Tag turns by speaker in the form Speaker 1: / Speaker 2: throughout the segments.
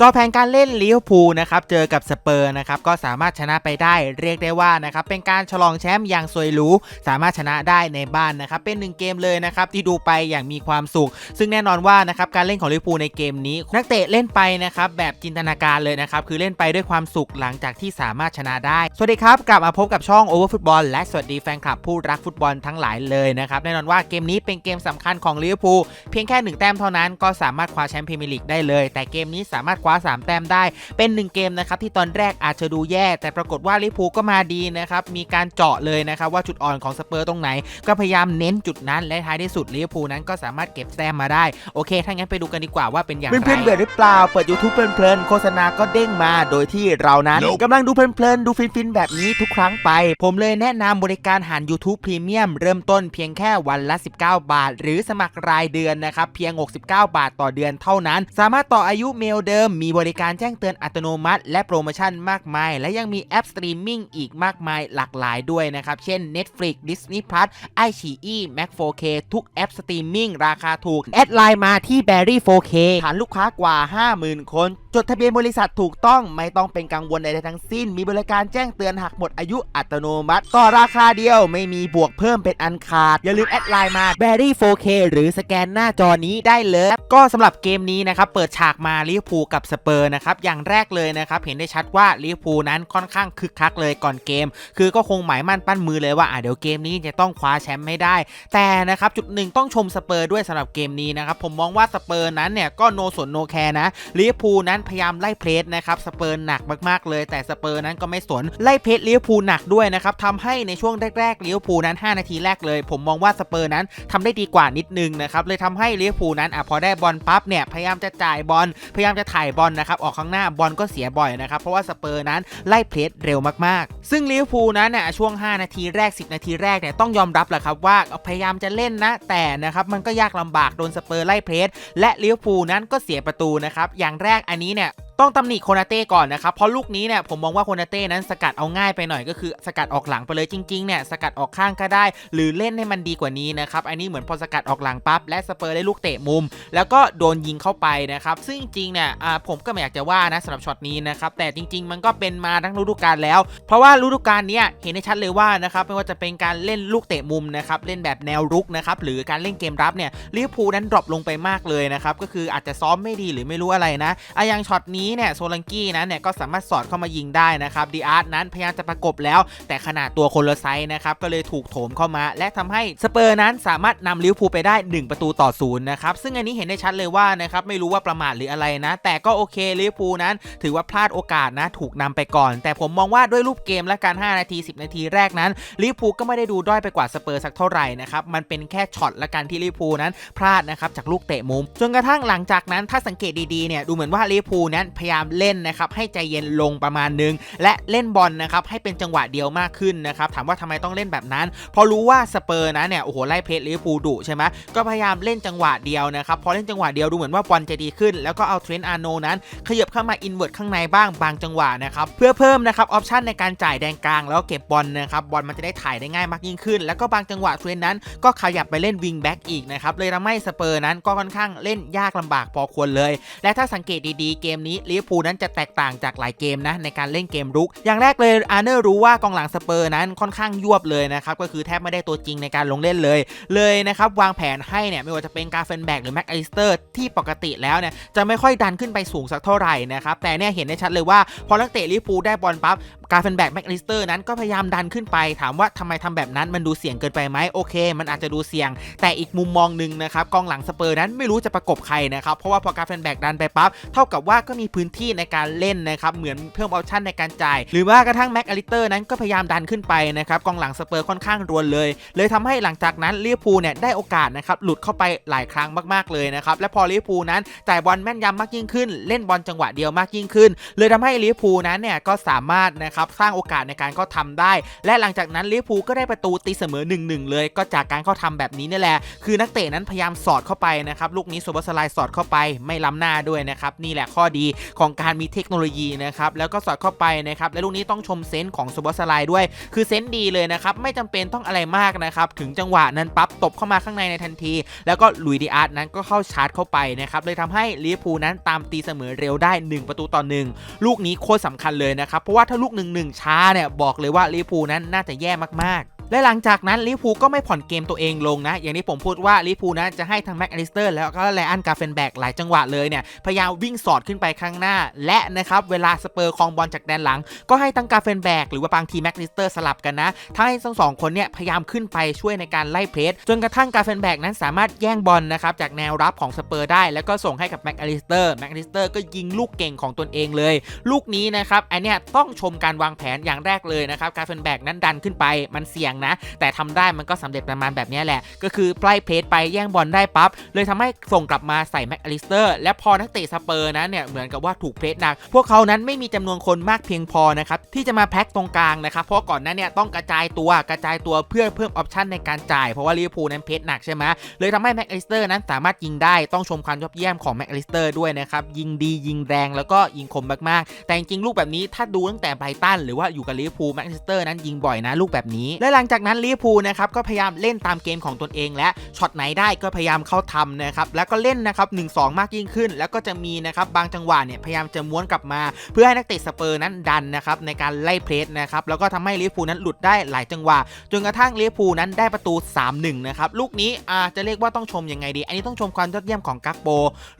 Speaker 1: จอแผนการเล่นลิเวอร์พูลนะครับเจอกับสเปอร์นะครับก็สามารถชนะไปได้เรียกได้ว่านะครับเป็นการฉลองแชมป์อย่างสวยหรูสามารถชนะได้ในบ้านนะครับเป็นหนึ่งเกมเลยนะครับที่ดูไปอย่างมีความสุข ซึ่งแน่นอนว่านะครับการเล่นของลิเวอร์พูลในเกมนี้ นักเตะเล่นไปนะครับแบบจินตนาการเลยนะครับคือเล่นไปด้วยความสุขหลังจากที่สามารถชนะได้ สวัสดีครับกลับมาพบกับช่อง Over Football และสวัสดีแฟนคลับผู้รักฟุตบอลทั้งหลายเลยนะครับแน่นอนว่าเกมนี้เป็นเกมสำคัญของลิเวอร์พูลเพียงแค่หนึ่งแต้มเท่านั้นก็สามารถคว้าแชมป์พรีเมียร์ลีกได้เลย แต่เกมนี้สามารถคว้าสามแต้มได้ เป็นหนึ่งเกมนะครับที่ตอนแรกอาจจะดูแย่ แต่ปรากฏว่าลิเวอร์พูลก็มาดีนะครับ มีการเจาะเลยนะครับว่าจุดอ่อนของสเปอร์ตรงไหน ก็พยายามเน้นจุดนั้น และท้ายที่สุดลิเวอร์พูลนั้นก็สามารถเก็บแต้มมาได้ โอเค ถ้างั้นไปดูกันดีกว่าว่าเป็นอย่างไร
Speaker 2: เพื่อนๆเบื่อหรือเปล่า เปิด YouTube เพลินๆโฆษณาก็เด้งมา โดยที่เรานั้น
Speaker 3: Nope
Speaker 2: กำลังดูเพลินๆดูฟินๆแบบนี้ทุกครั้งไป
Speaker 1: ผมเลยแนะนำบริการหาร YouTube Premium เริ่มต้นเพียงแค่วันละ 19 บาท หรือสมัครรายเดือนนะครับเพียง 69 บาทต่อเดือนเท่านั้น สามารถต่ออายุเมลเดิมมีบริการแจ้งเตือนอัตโนมัติ และโปรโมชั่นมากมาย และยังมีแอปสตรีมมิ่งอีกมากมายหลากหลายด้วยนะครับ เช่น Netflix Disney Plus iQIYI Mac 4K ทุกแอปสตรีมมิ่งราคาถูก แอดไลน์มาที่ Berry 4K
Speaker 2: ฐานลูกค้ากว่า 50,000 คน จดทะเบียนบริษัทถูกต้องไม่ต้องเป็นกังวลใดๆทั้งสิ้น มีบริการแจ้งเตือนหากหมดอายุอัตโนมัติ ต่อราคาเดียวไม่มีบวกเพิ่มเป็นอันขาด อย่าลืมแอดไลน์มา
Speaker 1: Berry 4K หรือสแกนหน้าจอนี้ได้เลย ก็สำหรับเกมนี้นะครับ เปิดฉากมาลิเวอร์พูลกับสเปอร์นะครับอย่างแรกเลยนะครับ เห็นได้ชัดว่าลิเวอร์พูลนั้นค่อนข้างคึกคักเลยก่อนเกม คือก็คงหมายมั่นปั้นมือเลยว่าอะเดี๋ยวเกมนี้จะต้องคว้าแชมป์ไม่ได้ แต่นะครับจุดหนึ่งต้องชมสเปอร์ด้วยสำหรับเกมนี้นะครับผมมองว่าสเปอร์นั้นเนี่ยก็โนสนโนแคร์นะลิเวอร์พูลนั้นพยายามไล่เพลสนะครับสเปอร์หนักมากๆเลย แต่สเปอร์นั้นก็ไม่สนไล่เพลสลิเวพูลหนักด้วยนะครับทำให้ในช่วงแรกๆเลิเวพูลนั้น 5 นาทีแรกเลย ผมมองว่าสเปอร์นั้นทำได้ดีกว่านิดนึงนะครับเลยทำให้เลิเวพูลนั้นอะพอได้บอลปั๊บเนี่ยพยายามจะจ่ายบอลพยายามจะถ่ายบอลนะครับออกข้างหน้าบอลก็เสียบ่อยนะครับเพราะว่าสเปอร์นั้นไล่เพลสเร็วมากๆ ซึ่งลิเวอร์พูลนั้นน่ยช่วง 5 นาทีแรก 10 นาทีแรกเนี่ยต้องยอมรับแหละครับว่าพยายามจะเล่นนะแต่นะครับมันก็ยากลำบากโดนสเปอร์ไล่เพลสและลิเวอร์พูลนั้นก็เสียประตูนะครับอย่างแรกอันนี้เนี่ย ต้องตำหนิโคนาเต้ก่อนนะครับ เพราะลูกนี้เนี่ยผมมองว่าโคนาเต้นั้นสกัดเอาง่ายไปหน่อยก็คือสกัดออกหลังไปเลยจริงๆเนี่ยสกัดออกข้างก็ได้ หรือเล่นให้มันดีกว่านี้นะครับอันนี้เหมือนพอสกัดออกหลังปั๊บและสเปอร์ได้ลูกเตะมุม แล้วก็โดนยิงเข้าไปนะครับซึ่งจริงๆเนี่ยผมก็ไม่อยากจะว่านะสำหรับช็อตนี้นะครับแต่จริง ๆ มันก็เป็นมาทั้งฤดูกาลแล้ว เพราะว่าฤดูกาลเนี้ยเห็นได้ชัดเลยว่านะครับไม่ว่าจะเป็นการเล่นลูกเตะมุมนะครับเล่นแบบแนวรุกนะครับหรือการเล่นเกมรับเนี่ยลิเวอร์พูลนั้นดรอปลงไปมากเลยนะครับก็คืออาจจะซ้อมไม่ดีหรือไม่รู้อะไรนะอะย่างช็อตนี้เนี่ยโซลังกี้นั้นเนี่ยก็สามารถสอดเข้ามายิงได้นะครับดีอาร์ตนั้นพยายามจะประกบแล้ว แต่ขนาดตัวคนละไซส์นะครับก็เลยถูกโถมเข้ามา และทำให้สเปอร์นั้นสามารถนำลิเวอร์พูลไปได้ 1 ประตูต่อศูนย์นะครับซึ่งอันนี้เห็นได้ชัดเลยว่านะครับไม่รู้ว่าประมาทหรืออะไรนะ แต่ก็โอเคลิเวอร์พูลนั้น ถือว่าพลาดโอกาสนะถูกนำไปก่อน แต่ผมมองว่าด้วยรูปเกมและการ 5 นาที 10 นาทีแรกนั้นลิเวอร์พูลก็ไม่ได้ดูด้อยไปกว่าสเปอร์สักเท่าไหร่นะครับมันเป็นแค่ช็อตและกันที่ลิเวอร์พูลนั้นพลาดนะครับจากลูกเตะมุมจนกระทั่งหลังจากนั้นถ้าสังเกตดีๆเนี่ยดูเหมือนว่าลิเวอร์พูลนั้นพยายามเล่นนะครับให้ใจเย็นลงประมาณนึง และเล่นบอลนะครับให้เป็นจังหวะเดียวมากขึ้นนะครับถามว่าทำไมต้องเล่นแบบนั้น เพราะรู้ว่าสเปอร์นะเนี่ยโอ้โหไล่เพลสลิเวอร์พูลดุใช่ไหมก็พยายามเล่นจังหวะเดียวนะครับพอเล่นจังหวะเดียวดูเหมือนว่าบอลจะดีขึ้น แล้วก็เอาเทรนต์อาโนนั้น ขยับเข้ามาอินเวอร์ตข้างในบ้างบางจังหวะนะครับเพื่อเพิ่มนะครับออปชันในการจ่ายแดนกลางแล้วก็เก็บบอลนะครับบอลมันจะได้ถ่ายได้ง่ายมากยิ่งขึ้น แล้วก็บางจังหวะเทรนต์นั้นก็ขยับไปเล่นวิงแบ็กอีกนะครับเลยทำให้สเปอร์นั้นก็ค่อนข้างเล่นยากลำบากพอควรเลย และถ้าสังเกตดีๆ เกมนี้ลิเวอร์พูลนั้นจะแตกต่างจากหลายเกมนะในการเล่นเกมรุก อย่างแรกเลยอาร์เนอร์รู้ว่ากองหลังสเปอร์นั้นค่อนข้างยวบเลยนะครับก็คือแทบไม่ได้ตัวจริงในการลงเล่นเลย เลยนะครับวางแผนให้เนี่ยไม่ว่าจะเป็นการเฟนแบกหรือแม็กอลิสเตอร์ที่ปกติแล้วเนี่ยจะไม่ค่อยดันขึ้นไปสูงสักเท่าไหร่นะครับแต่เนี่ยเห็นได้ชัดเลยว่าพอนักเตะลิเวอร์พูลได้บอลปั๊บ การเฟนแบกแม็กลิสเตอร์นั้นก็พยายามดันขึ้นไป ถามว่าทำไมทำแบบนั้นมันดูเสี่ยงเกินไปไหมโอเค มันอาจจะดูเสี่ยง แต่อีกมุมมองหนึ่งนะครับกองหลังสเปอร์นั้นไม่รู้จะประกบใครนะครับเพราะว่าพอการเฟนแบกดันไปปั๊บเท่ากับว่าก็มีพื้นที่ในการเล่นนะครับเหมือนเพิ่มออปชั่นในการจ่าย หรือว่ากระทั่งแม็กลิสเตอร์นั้นก็พยายามดันขึ้นไปนะครับกองหลังสเปอร์ค่อนข้างรวนเลย เลยทำให้หลังจากนั้นลิเวอร์พูลเนี่ยได้โอกาสนะครับหลุดเข้าไปหลายครั้งมากๆเลยนะครับและพอลิเวอร์พูลนั้นจ่ายบอลแม่นยำมากยิ่งขึ้น เล่นบอลจังหวะเดียวมากยิ่งขึ้น เลยทำให้ลิเวอร์พูลนั้นเนี่ยก็สามารถนะครับนะครับสร้างโอกาสในการเข้าทำได้ และหลังจากนั้นลิเวอร์พูลก็ได้ประตูตีเสมอ 1-1 เลย ก็จากการเข้าทำแบบนี้นี่แหละ คือนักเตะนั้นพยายามสอดเข้าไปนะครับลูกนี้โซบอสไลสอดเข้าไปไม่ล้ำหน้าด้วยนะครับนี่แหละข้อดีของการมีเทคโนโลยีนะครับแล้วก็สอดเข้าไปนะครับและลูกนี้ต้องชมเซนส์ของโซบอสไลด้วย คือเซนส์ดีเลยนะครับไม่จำเป็นต้องอะไรมากนะครับถึงจังหวะนั้นปั๊บตบเข้ามาข้างในในทันที แล้วก็ลุยดีอาร์ตนั้นก็เข้าชาร์จเข้าไปนะครับเลยทำให้ลิเวอร์พูลนั้นตามตีเสมอเร็วได้ 1 ประตูต่อหนึ่งลูกนี้โคตรสำคัญเลยนะครับเพราะว่าถ้าลูก1-1 ช้าเนี่ยบอกเลยว่าลิเวอร์พูลนั้นน่าจะแย่มาก และหลังจากนั้นลิเวอร์พูก็ไม่ผ่อนเกมตัวเองลงนะ อย่างที่ผมพูดว่าลิเวอร์พูนะจะให้ทั้งแม็กอลิสเตอร์แล้วก็ไลอันกาเฟนแบกหลายจังหวะเลยเนี่ยพยายามวิ่งสอดขึ้นไปข้างหน้า และนะครับเวลาสเปอร์คองบอลจากแดนหลัง ก็ให้ทั้งกาเฟนแบกหรือว่าบางทีแม็กอลิสเตอร์สลับกันนะทั้งให้ทั้งสองคนเนี่ยพยายามขึ้นไปช่วยในการไล่เพรสจนกระทั่งกาเฟนแบกนั้นสามารถแย่งบอลนะครับจากแนวรับของสเปอร์ได้ แล้วก็ส่งให้กับแม็กอลิสเตอร์แม็กอลิสเตอร์ก็ยิงลูกเก่งของตนเองเลย ลูกนี้นะครับอันเนี้ยต้องชมการวางแผนอย่างแรกเลยนะครับกาเฟนแบกนั้นดันขึ้นไปมันเสี่ยงนะ แต่ทำได้มันก็สำเร็จประมาณแบบนี้แหละ ก็คือไล่เพรสไปแย่งบอลได้ปั๊บ เลยทำให้ส่งกลับมาใส่แม็กอลิสเตอร์ และพอนักเตะสเปอร์นั้นเนี่ยเหมือนกับว่าถูกเพรสหนัก พวกเขานั้นไม่มีจำนวนคนมากเพียงพอนะครับที่จะมาแพ็คตรงกลางนะครับเพราะก่อนหน้าเนี่ยต้องกระจายตัวกระจายตัวเพื่อเพิ่มออปชันในการจ่ายเพราะว่าลิเวอร์พูลนั้นเพรสหนักใช่ไหมเลยทำให้แม็กอลิสเตอร์นั้นสามารถยิงได้ต้องชมความยอดเยี่ยมของแม็กอลิสเตอร์ด้วยนะครับยิงดียิงแรงแล้วก็ยิงคมมากๆ แต่จริงๆลูกแบบนี้ถ้าดูตั้งแต่ไบรตันหรือว่าอยู่กับลิเวอร์พูลแม็กอลิสเตอร์นั้นยิงบ่อยนะลูกแบบนี้และหลังจากนั้นลิเวอร์พูลนะครับก็พยายามเล่นตามเกมของตนเอง และช็อตไหนได้ก็พยายามเข้าทำนะครับแล้วก็เล่นนะครับ1-2มากยิ่งขึ้น แล้วก็จะมีนะครับบางจังหวะเนี่ยพยายามจะม้วนกลับมา เพื่อให้นักเตะสเปอร์นั้นดันนะครับในการไล่เพรสนะครับแล้วก็ทำให้ลิเวอร์พูลนั้นหลุดได้หลายจังหวะจนกระทั่งลิเวอร์พูลนั้นได้ประตู 3-1 นะครับลูกนี้อาจะเรียกว่าต้องชมยังไงดี อันนี้ต้องชมความยอดเยี่ยมของกักโบ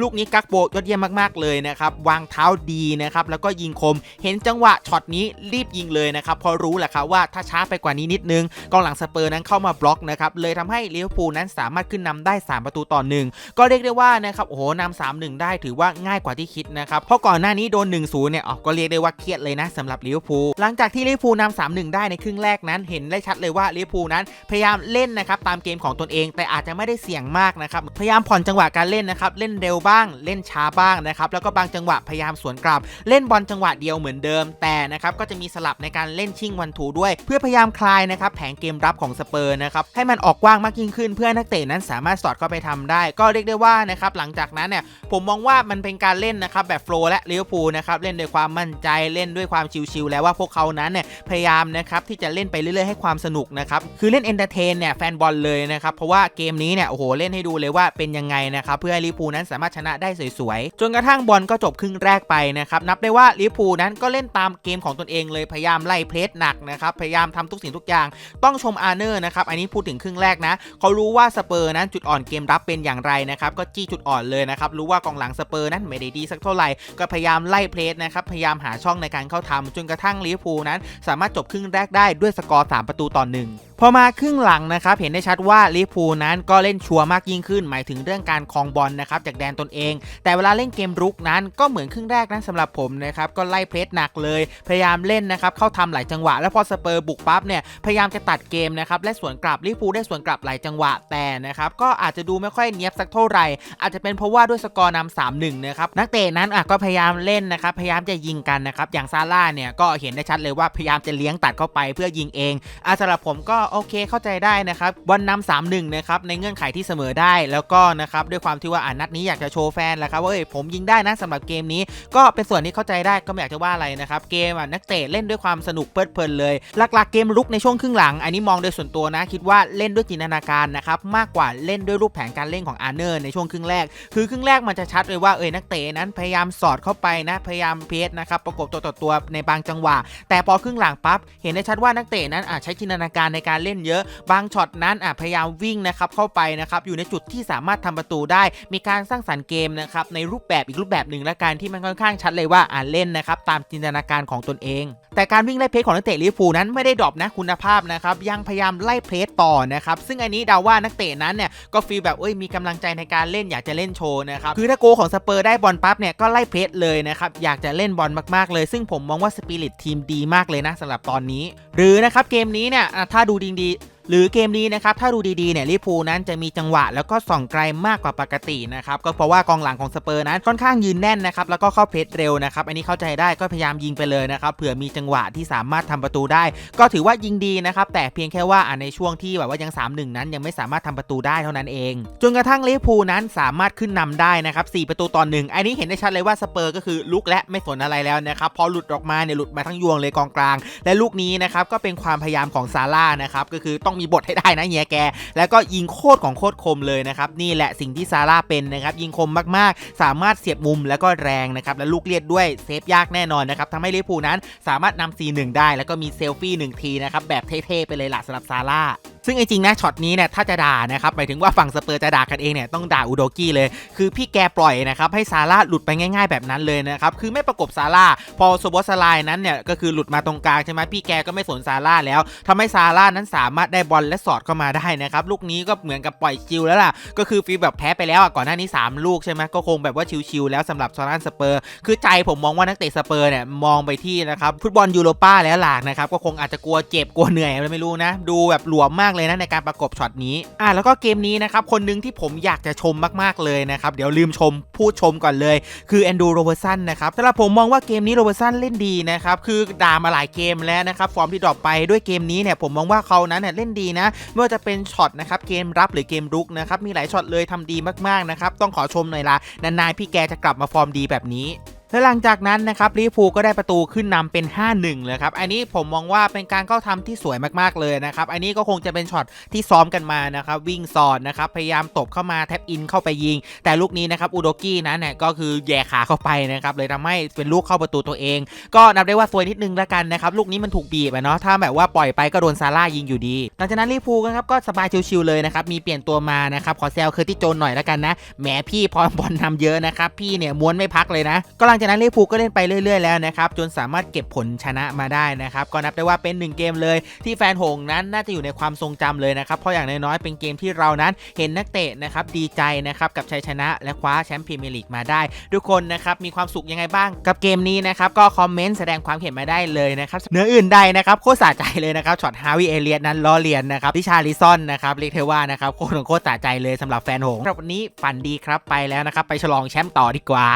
Speaker 1: ลูกนี้กักโบยอดเยี่ยมมากๆเลยนะครับวางเท้าดีนะครับแล้วก็ยิงคม เห็นจังหวะช็อตนี้รีบยิงเลยนะครับพอรู้แหละครับว่าถ้าช้าไปกว่านี้นิดนึงกองหลังสเปอร์นั้นเข้ามาบล็อกนะครับเลยทำให้ลิเวอร์พูลนั้นสามารถขึ้นนำได้ 3 ประตูต่อหนึ่งก็เรียกได้ว่านะครับโอ้โหนำ3-1ได้ถือว่าง่ายกว่าที่คิดนะครับเพราะก่อนหน้านี้โดน1-0เนี่ยอ๋อก็เรียกได้ว่าเครียดเลยนะสำหรับลิเวอร์พูลหลังจากที่ลิเวอร์พูลนำ3-1ได้ในครึ่งแรกนั้น เห็นได้ชัดเลยว่าลิเวอร์พูลนั้นพยายามเล่นนะครับตามเกมของตนเอง แต่อาจจะไม่ได้เสี่ยงมากนะครับพยายามผ่อนจังหวะการเล่นนะครับเล่นเร็วบ้าง เล่นช้าบ้างนะครับแล้วก็บางจังหวะพยายามสวนกลับ เล่นบอลจังหวะเดียวเหมือนเดิมแต่นะครับก็จะมีสลับในการเล่นชิงวันทูด้วย เพื่อพยายามคลายนะครับแผงเกมรับของสเปอร์นะครับให้มันออกกว้างมากยิ่งขึ้น เพื่อนักเตะนั้นสามารถสอดเข้าไปทำได้ ก็เรียกได้ว่านะครับหลังจากนั้นเนี่ยผมมองว่ามันเป็นการเล่นนะครับแบบโฟล์และลิเวอร์พูลนะครับเล่นด้วยความมั่นใจเล่นด้วยความชิลๆแล้วว่าพวกเขานั้นเนี่ยพยายามนะครับที่จะเล่นไปเรื่อยๆให้ความสนุกนะครับคือเล่นเอนเตอร์เทนเนี่ยแฟนบอลเลยนะครับเพราะว่าเกมนี้เนี่ยโอ้โหเล่นให้ดูเลยว่าเป็นยังไงนะครับเพื่อให้ลิเวอร์พูลนั้นสามารถชนะได้สวยๆจนกระทั่งบอลก็จบครึ่งแรกไปนะครับนับได้ว่าลิเวอร์พูลนั้นก็เล่นตามเกมของตนเองเลยพยายามไล่เพลสหนักนะครับพยายามทำทุกสิ่งทุกอย่างต้องชมอาร์เนอร์นะครับอันนี้พูดถึงครึ่งแรกนะเขารู้ว่าสเปอร์นั้นจุดอ่อนเกมรับเป็นอย่างไรนะครับก็จี้จุดอ่อนเลยนะครับรู้ว่ากองหลังสเปอร์นั้นไม่ได้ดีสักเท่าไหร่ก็พยายามไล่เพลสนะครับพยายามหาช่องในการเข้าทำจนกระทั่งลิเวอร์พูลนั้น สามารถจบครึ่งแรกได้ด้วยสกอร์3ประตูต่อหนึ่ง อมาครึ่งหลังนะครับเห็นได้ชัดว่าลิเวอร์พูลนั้นก็เล่นชัวร์มากยิ่งขึ้น หมายถึงเรื่องการครองบอลนะครับจากแดนตนเอง แต่เวลาเล่นเกมรุกนั้นก็เหมือนครึ่งแรกนั้นสำหรับผมนะครับก็ไล่เพลสหนักเลย พยายามเล่นนะครับเข้าทำหลายจังหวะ แล้วพอสเปอร์บุกปั๊บเนี่ยพยายามจะตัดเกมนะครับและสวนกลับลิเวอร์พูลได้สวนกลับหลายจังหวะแต่นะครับก็อาจจะดูไม่ค่อยเนียบสักเท่าไหร่ อาจจะเป็นเพราะว่าด้วยสกอร์นำสามหนึ่งนะครับนักเตะนั้นอะก็พยายามเล่นนะครับพยายามจะยิงกันนะครับอย่างซาร่าเนี่ยก็เห็นได้ชัดเลยว่าพยายามจะเลี้ยงตัดเข้าไปเพื่อยิงเองอะสำหรับผมก็โอเคเข้าใจได้นะครับวันนำสามหนึ่งนะครับในเงื่อนไขที่เสมอได้แล้วก็นะครับด้วยความที่ว่าอ่านัดนี้อยากจะโชว์แฟนแหละครับว่าเอ้ยผมยิงได้นะสำหรับเกมนี้ ก็เป็นส่วนที่เข้าใจได้ก็ไม่อยากจะว่าอะไรนะครับเกมอะนักเตะเล่นด้วยความสนุกเพลิดเพลินเลย หลักๆเกมรุกในช่วงครึ่งหลัง อันนี้มองโดยส่วนตัวนะคิดว่าเล่นด้วยจินตนาการนะครับมากกว่าเล่นด้วยรูปแผนการเล่นของอาร์เนอร์ในช่วงครึ่งแรก คือครึ่งแรกมันจะชัดเลยว่าเอ้ยนักเตะนั้นพยายามสอดเข้าไปนะพยายามเพสนะครับประกบตัวต่อตัวในบางจังหวะ แต่พอครึ่งหลังปั๊บเห็นได้ชัดว่านักเตะนั้นอาจใช้จินตนาการในการเล่นเยอะ บางช็อตนั้นอาจพยายามวิ่งนะครับเข้าไปนะครับอยู่ในจุดที่สามารถทำประตูได้ มีการสร้างสรรค์เกมนะครับในรูปแบบอีกรูปแบบหนึ่งและการที่มันค่อนข้างชัดเลยว่าอ่านเล่นนะครับตามจินตนาการของตนเอง แต่การวิ่งไล่เพลสของนักเตะลิเวอร์พูลนั้นไม่ได้ดรอปนะคุณภาพนะครับยังพยายามไล่เพลสต่อนะครับซึ่งอันนี้เดาว่านักเตะนั้นเนี่ยก็ฟีลแบบเอ้ยมีกำลังใจในการเล่นอยากจะเล่นโชว์นะครับคือถ้าโกของสเปอร์ได้บอลปั๊บเนี่ยก็ไล่เพลสเลยนะครับอยากจะเล่นบอลมากๆเลย ซึ่งผมมองว่าสปิริตทีมดีมากเลยนะสำหรับตอนนี้ หรือนะครับเกมนี้เนี่ยถ้าดูดีๆ หรือเกมนี้นะครับถ้าดูดีๆเนี่ยลิเวอร์พูนั้นจะมีจังหวะแล้วก็ส่องไกลมากกว่าปกตินะครับก็เพราะว่ากองหลังของสเปอร์นั้นค่อนข้างยืนแน่นนะครับแล้วก็เข้าเพจเร็วนะครับอันนี้เข้าใจได้ก็พยายามยิงไปเลยนะครับเผื่อมีจังหวะที่สามารถทำประตูได้ ก็ถือว่ายิงดีนะครับแต่เพียงแค่ว่าในช่วงที่แบบว่ายัง 3-1 นั้นยังไม่สามารถทำประตูได้เท่านั้นเอง จนกระทั่งลิเวอร์พูนั้นสามารถขึ้นนำได้นะครับ4ประตูต่อหนึ่งอันนี้เห็นได้ชัดเลยว่าสเปอร์ก็คือลุกและไม่สนอะไรแล้วนะครับพอหลุดออกมาเนี่ยหลุดมาทั้งยวงเลยกองกลาง และลูกนี้นะครับก็เป็นความพยายามของซาร่านะครับก็คือต้องมีบทให้ได้นะเฮียแก แล้วก็ยิงโคตรของโคตรคมเลยนะครับนี่แหละสิ่งที่ซาร่าเป็นนะครับยิงคมมากๆ สามารถเสียบมุมแล้วก็แรงนะครับและลูกเลียดด้วยเซฟยากแน่นอนนะครับทำให้ลิเวอร์พูลนั้นสามารถนำ4-1ได้ แล้วก็มีเซลฟี่1ทีนะครับแบบเท่ๆไปเลยล่ะสำหรับซาร่า ซึ่งจริงๆนะช็อตนี้เนี่ยถ้าจะด่านะครับหมายถึงว่าฝั่งสเปอร์จะด่ากันเองเนี่ยต้องด่าอุโดกี้เลย คือพี่แกปล่อยนะครับให้ซาร่าหลุดไปง่าย ๆแบบนั้นเลยนะครับคือไม่ประกบซาร่าพอโซบอสไลน์นั้นเนี่ยก็คือหลุดมาตรงกลางใช่ไหมพี่แกก็ไม่สนซาร่าแล้วทำให้ซาร่านั้นสามารถได้บอลและสอดเข้ามาได้นะครับลูกนี้ก็เหมือนกับปล่อยชิลแล้วล่ะก็คือฟีลแบบแพ้ไปแล้วอะก่อนหน้านี้ 3 ลูกใช่ไหมก็คงแบบว่าชิลๆแล้วสำหรับซอนานสเปอร์ คือใจผมมองว่านักเตะสเปอร์เนี่ยมองไปที่นะครับฟุตบอลยูโรป้าแล้วหลากนะครับก็คงอาจจะกลัวเจ็บกลัวเหนื่อยอะไรไม่รู้นะดูแบบหลวมมากเลยนะในการประกบช็อตนี้อะแล้วก็เกมนี้นะครับคนหนึ่งที่ผมอยากจะชมมากๆเลยนะครับเดี๋ยวลืมชมพูดชมก่อนเลย คือแอนดูโรเบอร์สันนะครับสำหรับผมมองว่าเกมนี้โรเบอร์สันเล่นดีนะครับคือด่ามาหลายเกมแล้วนะครับฟอร์มที่ดรอปไปด้วยเกมนี้เนี่ยผมมองว่าเขานั้นเนี่ยเล่นดีนะไม่ว่าจะเป็นช็อตนะครับเกมรับหรือเกมรุกนะครับมีหลายช็อตเลยทำดีมากๆนะครับต้องขอชมหน่อยละนานๆพี่แกจะกลับมาฟอร์มดีแบบนี้ และหลังจากนั้นนะครับลิเวอร์พูก็ได้ประตูขึ้นนำเป็น 5-1 เลยครับ อันนี้ผมมองว่าเป็นการเข้าทำที่สวยมากๆเลยนะครับ อันนี้ก็คงจะเป็นช็อตที่ซ้อมกันมานะครับ วิ่งสอดนะครับ พยายามตบเข้ามาแท็บอินเข้าไปยิง แต่ลูกนี้นะครับอุโดกี้นั้นเนี่ยก็คือแย่ขาเข้าไปนะครับ เลยทำให้เป็นลูกเข้าประตูตัวเอง ก็นับได้ว่าสวยนิดนึงแล้วกันนะครับ ลูกนี้มันถูกบีบอะเนาะ ถ้าแบบว่าปล่อยไปก็โดนซาร่ายิงอยู่ดี หลังจากนั้นลิเวอร์พูนะครับก็สบายชิวๆเลยนะครับ มีเปลี่ยนตัวมานะครับขอแซวเคอร์ติโจนหน่อยแล้วกันนะแหมพี่พอบอลนำเยอะนะครับพี่เนี่ยม้วนไม่พักเลยนะก็หลังจากนั้นลิเวอร์พูลก็เล่นไปเรื่อย ๆ แล้วนะครับจนสามารถเก็บผลชนะมาได้นะครับก็นับได้ว่าเป็นหนึ่งเกมเลยที่แฟนหงนั้นน่าจะอยู่ในความทรงจำเลยนะครับเพราะอย่างน้อยๆเป็นเกมที่เรานั้นเห็นนักเตะนะครับดีใจนะครับกับชัยชนะและคว้าแชมป์พรีเมียร์ลีกมาได้ ทุกคนนะครับมีความสุขยังไงบ้างกับเกมนี้นะครับก็คอมเมนต์แสดงความเห็นมาได้เลยนะครับเนื้ออื่นใดนะครับโคตรสะใจเลยนะครับช็อตฮาวิเอเลียนนั้นล้อเลียนนะครับดิชาลิซอนนะครับเรียกเทว่านะครับโคตรโคตรสะใจเลยสำหรับแฟนหงสำหรับวันนี้ฝันดีครับไปแล้วนะครับไปฉลองแชมป์ต่อดีกว่า